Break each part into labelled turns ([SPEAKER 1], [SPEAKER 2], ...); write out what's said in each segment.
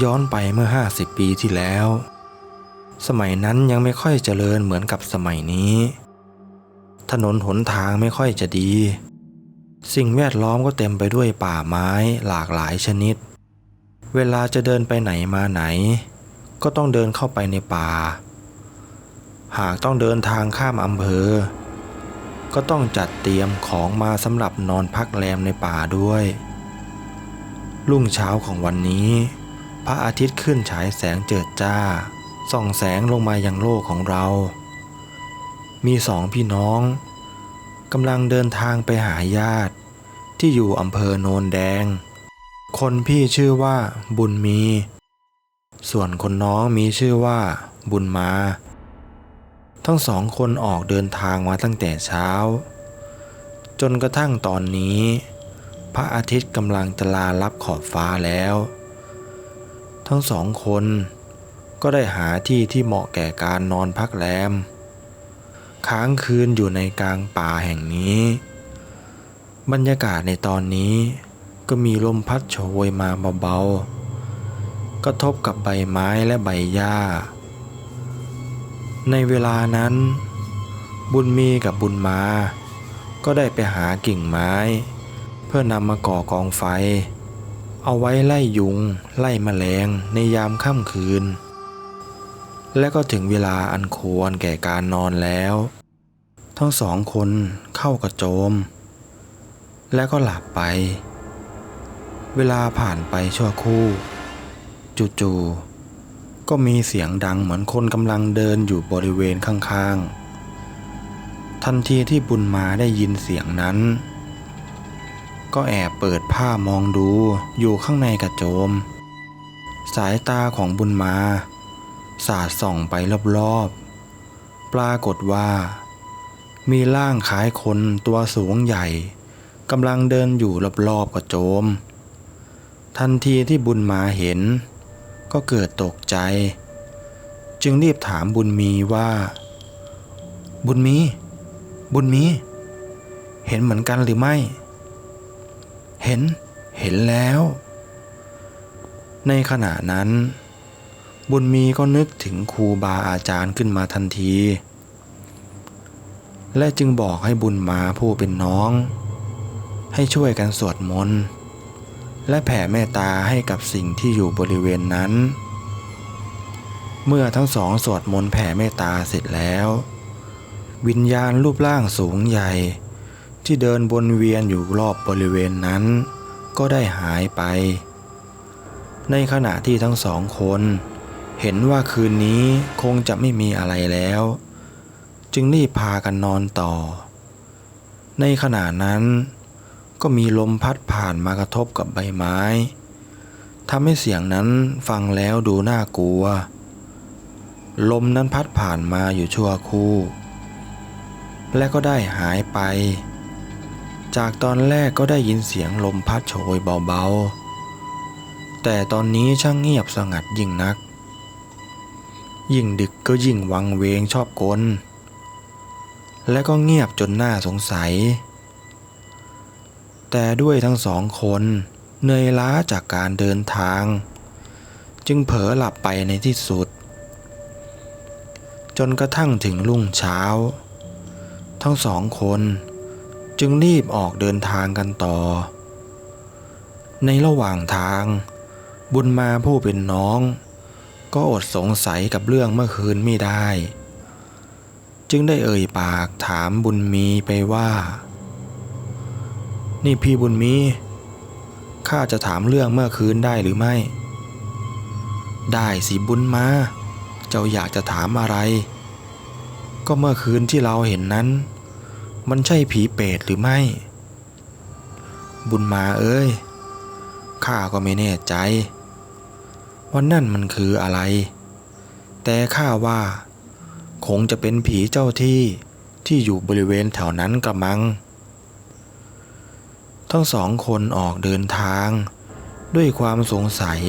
[SPEAKER 1] ย้อนไปเมื่อ 50 ปีที่แล้ว สมัยนั้นยังไม่ค่อยเจริญเหมือนกับสมัยนี้ ถนนหนทางไม่ค่อยจะดี สิ่งแวดล้อมก็เต็มไปด้วยป่าไม้หลากหลายชนิด เวลาจะเดินไปไหนมาไหน ก็ต้องเดินเข้าไปในป่า หากต้องเดินทางข้ามอำเภอ ก็ต้องจัดเตรียมของมาสำหรับนอนพักแรมในป่าด้วย รุ่งเช้าของวันนี้ พระอาทิตย์ขึ้นฉายแสงเจิดจ้า ส่องแสงลงมาอยังโลกของเรา มีสองพี่น้องกำลังเดินทางไปหาญาติ ที่อยู่อำเภอโนนแดง คนพี่ชื่อว่าบุญมี ส่วนคนน้องมีชื่อว่าบุญมา ทั้งสองคนออกเดินทางมาตั้งแต่เช้า จนกระทั่งตอนนี้ พระอาทิตย์กำลังจะลาลับขอบฟ้าแล้ว ทั้งสองคนก็ได้หาที่ที่เหมาะแก่การนอนพักแรม ค้างคืนอยู่ในกลางป่าแห่งนี้ บรรยากาศในตอนนี้ก็มีลมพัดโชยมาเบาๆกระทบกับใบไม้และใบหญ้า ในเวลานั้น บุญมีกับบุญมา ก็ได้ไปหากิ่งไม้ เพื่อนำมาก่อกองไฟ เอาไว้ไล่ยุง ไล่แมลงในยามค่ำคืน และก็ถึงเวลาอันควรแก่การนอนแล้ว ทั้งสองคนเข้ากระโจม และก็หลับไป เวลาผ่านไปชั่วครู่จู่ๆก็มีเสียงดังเหมือนคนกำลังเดินอยู่บริเวณข้างๆ ทันทีที่บุญมาได้ยินเสียงนั้น ก็แอบเปิดผ้ามองดูอยู่ข้างในกระโจม สายตาของบุญมา สาดส่องไปรอบๆ ปรากฏว่า มีร่างคล้ายคนตัวสูงใหญ่กำลังเดินอยู่รอบๆกระโจม ทันทีที่บุญมาเห็น ก็เกิดตกใจ จึงรีบถามบุญมีว่า บุญมี บุญมี เห็นเหมือนกันหรือไม่ เห็น เห็นแล้ว ในขณะนั้น บุญมีก็นึกถึงครูบาอาจารย์ขึ้นมาทันที และจึงบอกให้บุญมาผู้เป็นน้อง ให้ช่วยกันสวดมนต์และแผ่เมตตาให้กับสิ่งที่อยู่บริเวณนั้น เมื่อทั้งสองสวดมนต์แผ่เมตตาเสร็จแล้ว วิญญาณรูปร่างสูงใหญ่ ที่เดินวนเวียนอยู่รอบบริเวณนั้น ก็ได้หายไป ในขณะที่ทั้งสองคน เห็นว่าคืนนี้คงจะไม่มีอะไรแล้ว จึงรีบพากันนอนต่อ ในขณะนั้นก็มีลมพัดผ่านมากระทบกับใบไม้ทำให้เสียงนั้นฟังแล้วดูน่ากลัว ลมนั้นพัดผ่านมาอยู่ชั่วคู่ และก็ได้หายไป จากตอนแรกก็ได้ยินเสียงลมพัดโชยเบาๆ แต่ตอนนี้ช่างเงียบสงัดยิ่งนัก ยิ่งดึกก็ยิ่งวังเวงชอบกล และก็เงียบจนน่าสงสัย แต่ด้วยทั้งสองคนเหนื่อยล้าจากการเดินทาง จึงเผลอหลับไปในที่สุด จนกระทั่งถึงรุ่งเช้า ทั้งสองคน จึงรีบออกเดินทางกันต่อ ในระหว่างทาง บุญมาผู้เป็นน้อง ก็อดสงสัยกับเรื่องเมื่อคืนไม่ได้ จึงได้เอ่ยปากถามบุญมีไปว่า นี่พี่บุญมีข้าจะถามเรื่องเมื่อคืนได้หรือไม่ ได้สิบุญมา เจ้าอยากจะถามอะไร ก็เมื่อคืนที่เราเห็นนั้น มันใช่ผีเปรตหรือไม่ บุญมาเอ้ย ข้าก็ไม่แน่ใจ ว่านั่นมันคืออะไร แต่ข้าว่า คงจะเป็นผีเจ้าที่ที่อยู่บริเวณแถวนั้นกระมัง ทั้งสองคนออกเดินทาง ด้วยความสงสัย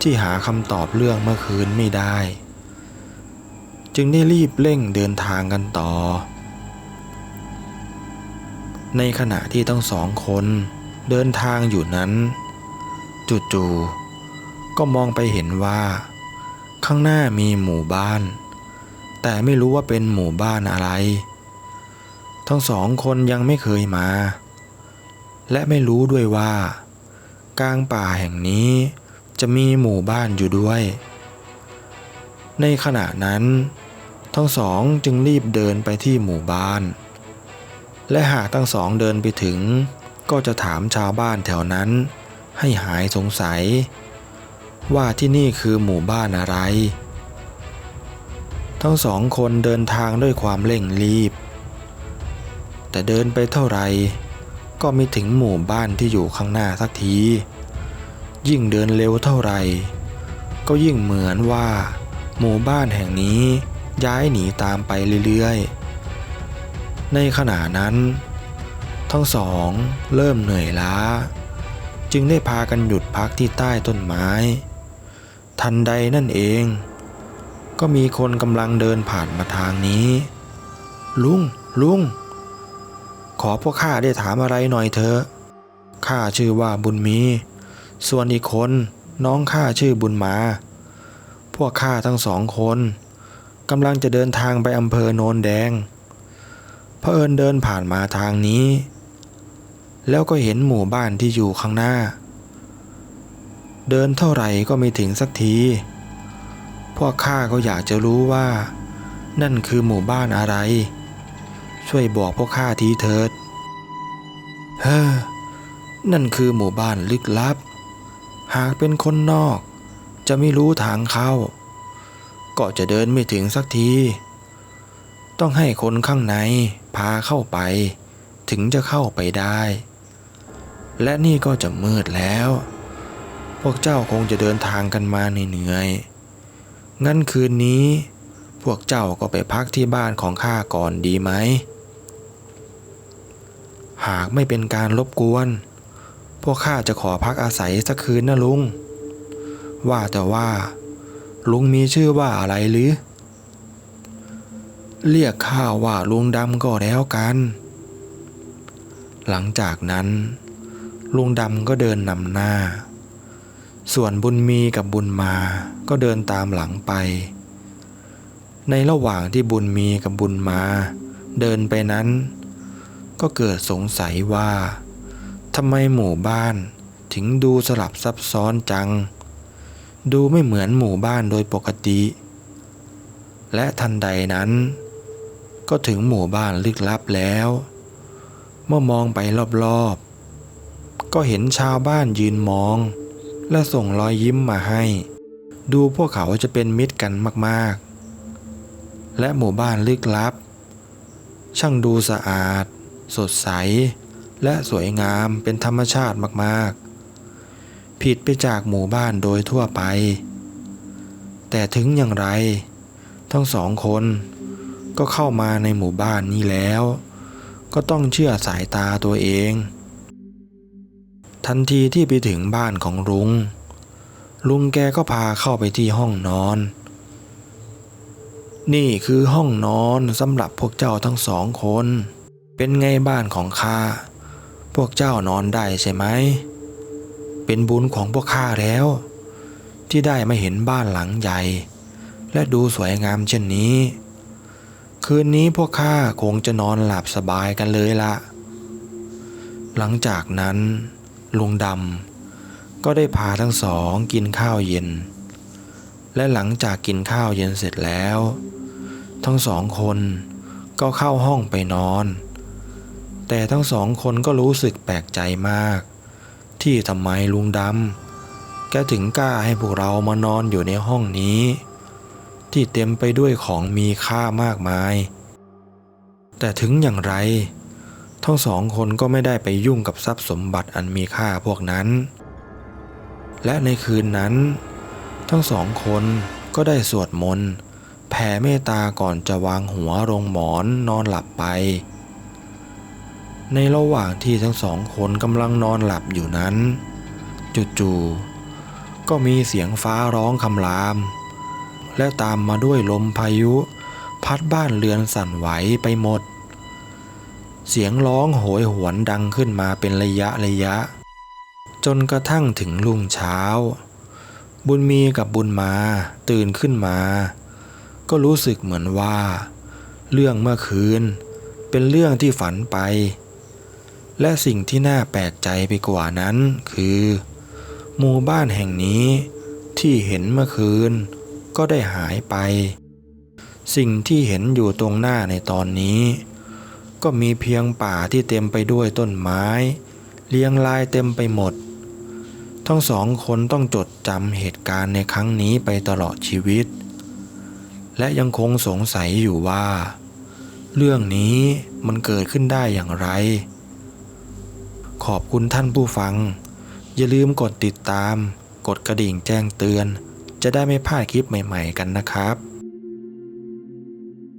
[SPEAKER 1] ที่หาคำตอบเรื่องเมื่อคืนไม่ได้ จึงได้รีบเร่งเดินทางกันต่อ ในขณะที่ทั้งสองคนเดินทางอยู่นั้น จู่ๆก็มองไปเห็นว่า ข้างหน้ามีหมู่บ้าน แต่ไม่รู้ว่าเป็นหมู่บ้านอะไร ทั้งสองคนยังไม่เคยมา และไม่รู้ด้วยว่า กลางป่าแห่งนี้จะมีหมู่บ้านอยู่ด้วย ในขณะนั้น ทั้งสองจึงรีบเดินไปที่หมู่บ้าน และหากทั้งสองเดินไปถึง ก็จะถามชาวบ้านแถวนั้น ให้หายสงสัย ว่าที่นี่คือหมู่บ้านอะไร ทั้งสองคนเดินทางด้วยความเร่งรีบ แต่เดินไปเท่าไหร่ก็ไม่ถึงหมู่บ้านที่อยู่ข้างหน้าสักที ยิ่งเดินเร็วเท่าไหร่ ก็ยิ่งเหมือนว่า หมู่บ้านแห่งนี้ย้ายหนีตามไปเรื่อยๆ ในขณะนั้น ทั้งสองเริ่มเหนื่อยล้า จึงได้พากันหยุดพักที่ใต้ต้นไม้ ทันใดนั่นเอง ก็มีคนกำลังเดินผ่านมาทางนี้ ลุงลุง ขอพวกข้าได้ถามอะไรหน่อยเถอะข้าชื่อว่าบุญมี ส่วนอีกคนน้องข้าชื่อบุญมา พวกข้าทั้งสองคนกำลังจะเดินทางไปอำเภอโนนแดง เผอิญเดินผ่านมาทางนี้ แล้วก็เห็นหมู่บ้านที่อยู่ข้างหน้า เดินเท่าไหร่ก็ไม่ถึงสักทีพวกข้าก็อยากจะรู้ว่า นั่นคือหมู่บ้านอะไร ช่วยบอกพวกข้าทีเถิด เฮ้อ นั่นคือหมู่บ้านลึกลับ หากเป็นคนนอก จะไม่รู้ทางเข้า ก็จะเดินไม่ถึงสักที ต้องให้คนข้างใน พาเข้าไป ถึงจะเข้าไปได้ และนี่ก็จะมืดแล้ว พวกเจ้าคงจะเดินทางกันมาเหนื่อยๆงั้นคืนนี้ พวกเจ้าก็ไปพักที่บ้านของข้าก่อนดีไหม หากไม่เป็นการรบกวน พวกข้าจะขอพักอาศัยสักคืนนะลุง ว่าแต่ว่า ลุงมีชื่อว่าอะไรหรือ เรียกข้าว่าลุงดำก็แล้วกัน หลังจากนั้น ลุงดำก็เดินนำหน้า ส่วนบุญมีกับบุญมาก็เดินตามหลังไป ในระหว่างที่บุญมีกับบุญมา เดินไปนั้น ก็เกิดสงสัยว่าทำไมหมู่บ้านถึงดูสลับซับซ้อนจัง ดูไม่เหมือนหมู่บ้านโดยปกติ และทันใดนั้น ก็ถึงหมู่บ้านลึกลับแล้ว เมื่อมองไปรอบๆ ก็เห็นชาวบ้านยืนมอง และส่งรอยยิ้มมาให้ ดูพวกเขาจะเป็นมิตรกันมากๆ และหมู่บ้านลึกลับ ช่างดูสะอาด สดใส และสวยงามเป็นธรรมชาติมากๆ ผิดไปจากหมู่บ้านโดยทั่วไป แต่ถึงอย่างไร ทั้งสองคน ก็เข้ามาในหมู่บ้านนี้แล้ว ก็ต้องเชื่อสายตาตัวเอง ทันทีที่ไปถึงบ้านของลุง ลุงแกก็พาเข้าไปที่ห้องนอน นี่คือห้องนอนสำหรับพวกเจ้าทั้งสองคน เป็นไงบ้านของข้า พวกเจ้านอนได้ใช่ไหม เป็นบุญของพวกข้าแล้ว ที่ได้มาเห็นบ้านหลังใหญ่ และดูสวยงามเช่นนี้ คืนนี้พวกข้าคงจะนอนหลับสบายกันเลยละ หลังจากนั้น ลุงดำก็ได้พาทั้งสองกินข้าวเย็น และหลังจากกินข้าวเย็นเสร็จแล้ว ทั้งสองคนก็เข้าห้องไปนอน แต่ทั้งสองคนก็รู้สึกแปลกใจมาก ที่ทำไมลุงดำแกถึงกล้าให้พวกเรามานอนอยู่ในห้องนี้ ที่เต็มไปด้วยของมีค่ามากมาย แต่ถึงอย่างไร ทั้งสองคนก็ไม่ได้ไปยุ่งกับทรัพย์สมบัติอันมีค่าพวกนั้น และในคืนนั้น ทั้งสองคนก็ได้สวดมนต์แผ่เมตตาก่อนจะวางหัวลงหมอนนอนหลับไป ในระหว่างที่ทั้งสองคนกำลังนอนหลับอยู่นั้น จู่ๆก็มีเสียงฟ้าร้องคำราม และตามมาด้วยลมพายุ พัดบ้านเรือนสั่นไหวไปหมด เสียงร้องโหยหวนดังขึ้นมาเป็นระยะระยะ จนกระทั่งถึงรุ่งเช้า บุญมีกับบุญมาตื่นขึ้นมา ก็รู้สึกเหมือนว่า เรื่องเมื่อคืน เป็นเรื่องที่ฝันไป และสิ่งที่น่าแปลกใจไปกว่านั้นคือ หมู่บ้านแห่งนี้ที่เห็นเมื่อคืน ก็ได้หายไป สิ่งที่เห็นอยู่ตรงหน้าในตอนนี้ ก็มีเพียงป่าที่เต็มไปด้วยต้นไม้ เรียงรายเต็มไปหมด ทั้งสองคนต้องจดจำเหตุการณ์ในครั้งนี้ไปตลอดชีวิต และยังคงสงสัยอยู่ว่า เรื่องนี้มันเกิดขึ้นได้อย่างไร ขอบคุณท่านผู้ฟัง อย่าลืมกดติดตาม กดกระดิ่งแจ้งเตือน จะได้ไม่พลาดคลิปใหม่ ๆ กันนะครับ